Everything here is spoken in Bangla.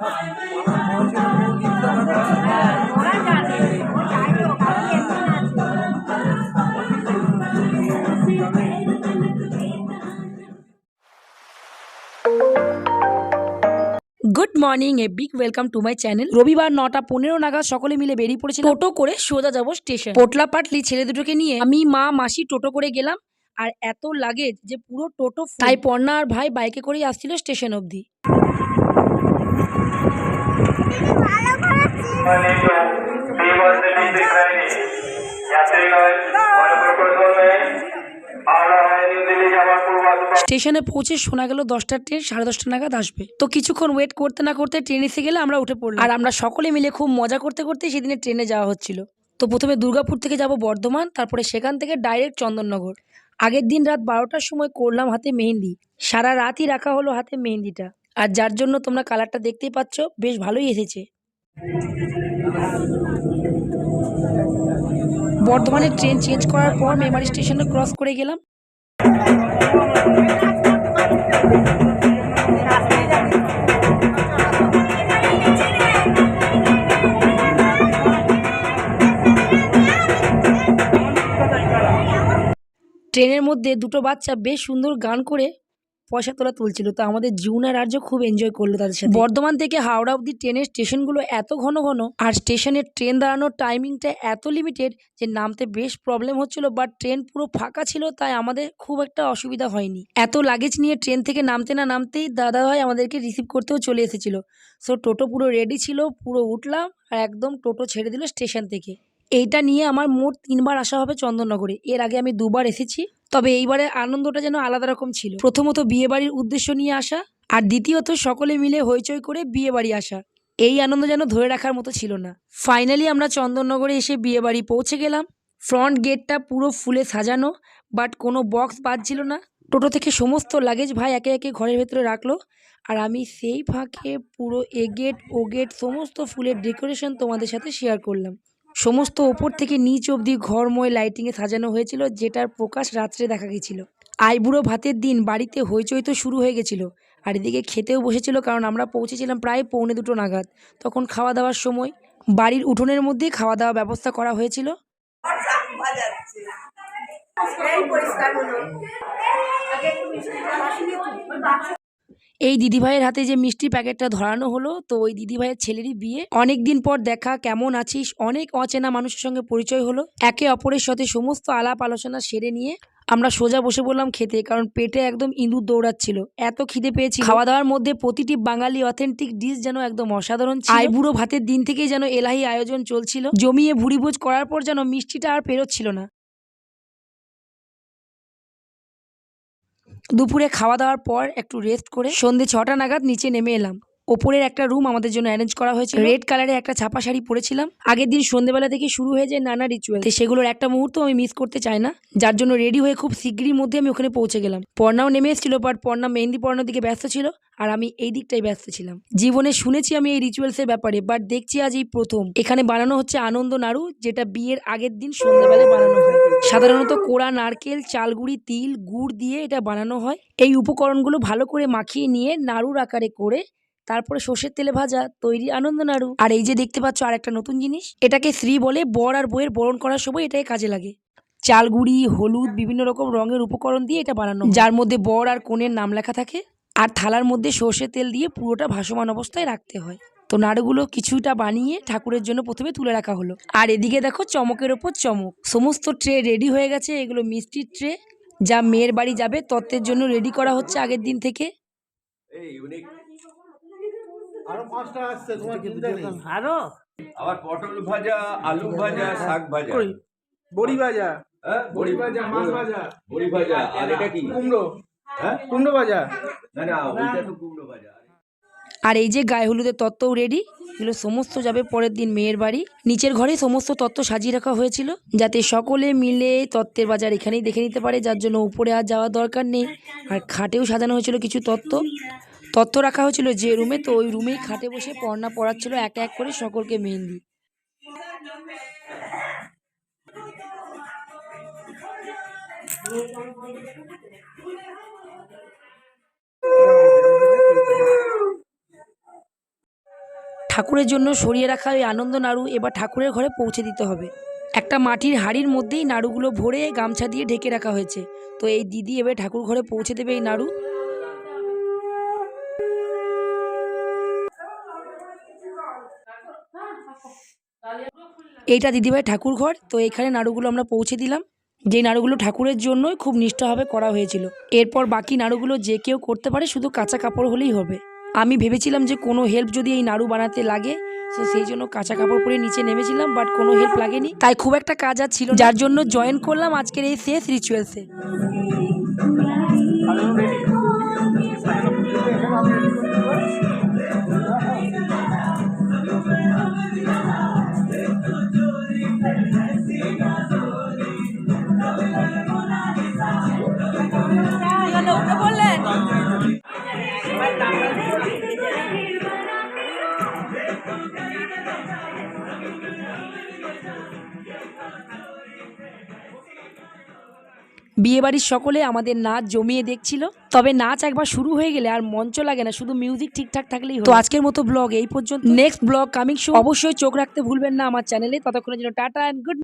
Good morning a big welcome to my channel রবিবার নটা পনেরো নাগাদ সকলে মিলে বেরিয়ে পড়েছি টোটো করে সোজা যাব স্টেশন। পোটলা পাটলি ছেলে দুটোকে নিয়ে আমি, মা, মাসি টোটো করে গেলাম। আর এত লাগেজ যে পুরো টোটো। তাই পর্ণা আর ভাই বাইকে করেই আসছিল স্টেশন অবধি। পূর্বাভাস স্টেশনে পৌঁছে শোনা গেল দশটার ট্রেন, সাড়ে দশটা নাগাদ আসবে। তো কিছুক্ষণ ওয়েট করতে না করতে ট্রেন এসে গেলে আমরা উঠে পড়লাম। আর আমরা সকলে মিলে খুব মজা করতে করতে সেদিনে ট্রেনে যাওয়া হচ্ছিল। তো প্রথমে দুর্গাপুর থেকে যাব বর্ধমান, তারপরে সেখান থেকে ডাইরেক্ট চন্দননগর। আগের দিন রাত বারোটার সময় করলাম হাতে মেহেন্দি। সারা রাতই রাখা হলো হাতে মেহেন্দিটা। আর যার জন্য তোমরা কালারটা দেখতেই পাচ্ছ, বেশ ভালোই এসেছে। বর্ধমানের ট্রেন চেঞ্জ করার পর মেমারি স্টেশনে ক্রস করে গেলাম। ট্রেনের মধ্যে দুটো বাচ্চা বেশ সুন্দর গান করে পয়সা তোলা তুলছিল। তো আমাদের জিউনা রাজ্য খুব এনজয় করল তাদের সাথে। বর্ধমান থেকে হাওড়া অবধি ট্রেনের স্টেশনগুলো এত ঘন ঘন, আর স্টেশনের ট্রেন দাঁড়ানোর টাইমিংটা এত লিমিটেড যে নামতে বেশ প্রবলেম হচ্ছিল বাট ট্রেন পুরো ফাঁকা ছিল, তাই আমাদের খুব একটা অসুবিধা হয়নি। এত লাগেজ নিয়ে ট্রেন থেকে নামতে না নামতেই দাদা ভাই আমাদেরকে রিসিভ করতেও চলে এসেছিল। সো টোটো পুরো রেডি ছিল, পুরো উঠলাম, আর একদম টোটো ছেড়ে দিল স্টেশন থেকে। এইটা নিয়ে আমার মোট তিনবার আসা হবে চন্দননগরে। এর আগে আমি দুবার এসেছি, তবে এইবারে আনন্দটা যেন আলাদা রকম ছিল। প্রথমত বিয়ে বাড়ির উদ্দেশ্য নিয়ে আসা, আর দ্বিতীয়ত সকলে মিলে হইচই করে বিয়ে বাড়ি আসা। এই আনন্দ যেন ধরে রাখার মতো ছিল না। ফাইনালি আমরা চন্দননগরে এসে বিয়ে বাড়ি পৌঁছে গেলাম। ফ্রন্ট গেটটা পুরো ফুলে সাজানো, বাট কোনো বক্স বাজছিল না। টোটো থেকে সমস্ত লাগেজ ভাই একে একে ঘরের ভেতরে রাখল, আর আমি সেই ফাঁকে পুরো এ গেট, ও গেট, সমস্ত ফুলের ডেকোরেশন তোমাদের সাথে শেয়ার করলাম। সমস্ত ওপর থেকে নিচ অবধি ঘরময় লাইটিংয়ে সাজানো হয়েছিল, যেটার প্রকাশ রাত্রে দেখা গেছিল আইবুড়ো ভাতের দিন বাড়িতে হইচই তো শুরু হয়ে গেছিল, আর এদিকে খেতেও বসেছিল কারণ আমরা পৌঁছেছিলাম প্রায় পৌনে দুটো নাগাদ। তখন খাওয়া দাওয়ার সময় বাড়ির উঠোনের মধ্যেই খাওয়া দাওয়া ব্যবস্থা করা হয়েছিল। এই দিদিভাইয়ের হাতে যে মিষ্টির প্যাকেটটা ধরানো হলো, তো ওই দিদিভাইয়ের ছেলেরই বিয়ে। অনেক দিন পর দেখা, কেমন আছিস? অনেক অচেনা মানুষের সঙ্গে পরিচয় হলো। একে অপরের সাথে সমস্ত আলাপ আলোচনা সেরে নিয়ে আমরা সোজা বসে পড়লাম খেতে, কারণ পেটে একদম ইঁদুর দৌড়াচ্ছিল। এত খিদে পেয়েছি খাওয়া দাওয়ার মধ্যে প্রতিটি বাঙালি অথেন্টিক ডিশ যেন একদম অসাধারণ আইবুড়ো ভাতের দিন থেকেই যেন এলাহি আয়োজন চলছিল। জমিয়ে ভুড়িভোজ করার পর যেন মিষ্টিটা আর পেরোচ্ছিল না। দুপুরে খাওয়া দাওয়ার পর একটু রেস্ট করে সন্ধে ছটা নাগাদ নিচে নেমে এলাম। ওপরের একটা রুম আমাদের জন্য অ্যারেঞ্জ করা হয়েছে রেড কালারে একটা ছাপা শাড়ি পরেছিলাম। আগের দিন সন্ধ্যেবেলা থেকে শুরু হয়ে যায় নানা রিচুয়াল সেগুলোর একটা মুহূর্ত আমি মিস করতে চাই না। যার জন্য রেডি হয়ে খুব শীঘ্রই মধ্যে আমি ওখানে পৌঁছে গেলাম। পর্ণাও নেমে এসেছিল বাট পর্ণা মেহেন্দি পড়ানোর দিকে ব্যস্ত ছিল, আর আমি এই দিকটাই ব্যস্ত ছিলাম। জীবনে শুনেছি আমি এই রিচুয়ালসের ব্যাপারে বাট দেখছি আজ এই প্রথম। এখানে বানানো হচ্ছে আনন্দ নাড়ু, যেটা বিয়ের আগের দিন সন্ধ্যাবেলায় বানানো হয়। সাধারণত কোড়া, নারকেল, চালগুড়ি, তিল, গুড় দিয়ে এটা বানানো হয়। এই উপকরণগুলো ভালো করে মাখিয়ে নিয়ে নাড়ুর আকারে করে তারপরে সর্ষের তেলে ভাজা তৈরি আনন্দ নাড়ু। আর এই যে দেখতে পাচ্ছ আর একটা নতুন জিনিস এটাকে শ্রী বলে বর আর বইয়ের বরণ করার সময় এটাই কাজে লাগে। চাল চালগুড়ি হলুদ বিভিন্ন রকম রঙের উপকরণ দিয়ে এটা বানানো যার মধ্যে বর আর কনের নাম লেখা থাকে আর থালার মধ্যে সর্ষের তেল দিয়ে পুরোটা ভাসমান অবস্থায় রাখতে হয়। তো নাড়ুগুলো কিছুটা বানিয়ে ঠাকুরের জন্য প্রথমে তুলে রাখা হলো। আর এদিকে দেখো চমকের ওপর চমক। সমস্ত ট্রে রেডি হয়ে গেছে এগুলো মিষ্টির ট্রে। যা মেয়ের বাড়ি যাবে তত্ত্বের জন্য রেডি করা হচ্ছে আগের দিন থেকে। আরও পাঁচটা আসছে তোমার চিন্তা নেই। আরও? আবার পটল ভাজা আলু ভাজা শাক ভাজা। বড়ি ভাজা? হ্যাঁ বড়ি ভাজা মাছ ভাজা। বড়ি ভাজা আর এটা কি? কুমড়ো। হ্যাঁ? কুমড়ো ভাজা? না না ওইটা তো কুমড়ো ভাজা। আর এই যে গায়ে হলুদের তত্ত্বও রেডি এগুলো সমস্ত যাবে পরের দিন মেয়ের বাড়ি। নিচের ঘরে সমস্ত তত্ত্ব সাজিয়ে রাখা হয়েছিল যাতে সকলে মিলে তত্ত্বের বাজার এখানেই দেখে নিতে পারে যার জন্য উপরে আর যাওয়ার দরকার নেই। আর খাটেও সাজানো হয়েছিল কিছু তত্ত্ব। তত্ত্ব রাখা হয়েছিল যে রুমে তো ওই রুমেই খাটে বসে পড়না পড়াচ্ছিল এক এক করে সকলকে মেহেন্দি ঠাকুরের জন্য সরিয়ে রাখা ওই আনন্দ নাড়ু এবার ঠাকুরের ঘরে পৌঁছে দিতে হবে। একটা মাটির হাড়ির মধ্যেই নাড়ুগুলো ভরে গামছা দিয়ে ঢেকে রাখা হয়েছে। তো এই দিদি এবার ঠাকুর ঘরে পৌঁছে দেবে এই নাড়ু। এইটা দিদিভাই ঠাকুর ঘর, তো এখানে নাড়ুগুলো আমরা পৌঁছে দিলাম। যে নাড়ুগুলো ঠাকুরের জন্যই খুব নিষ্ঠাভাবে করা হয়েছিল। এরপর বাকি নাড়ুগুলো যে কেউ করতে পারে শুধু কাঁচা কাপড় হলেই হবে। আমি ভেবেছিলাম যে কোনো হেল্প যদি এই নাড়ু বানাতে লাগে, তো সেই জন্য কাঁচা কাপড় পরে নিচে নেমেছিলাম বাট কোনো হেল্প লাগেনি। তাই খুব একটা কাজ আর ছিল যার জন্য জয়েন করলাম আজকের এই শেষ রিচুয়ালসে বিয়েবাড়ির সকলে আমাদের নাচ জমিয়ে দেখছিল। তবে নাচ একবার শুরু হয়ে গেলে আর মঞ্চ লাগে না শুধু মিউজিক ঠিকঠাক থাকলেই। তো আজকের মতো ব্লগ এই পর্যন্ত। নেক্সট ব্লগ কামিং শো অবশ্যই চোখ রাখতে ভুলবেন না আমার চ্যানেলে ততক্ষণের জন্য টাটা অ্যান্ড গুড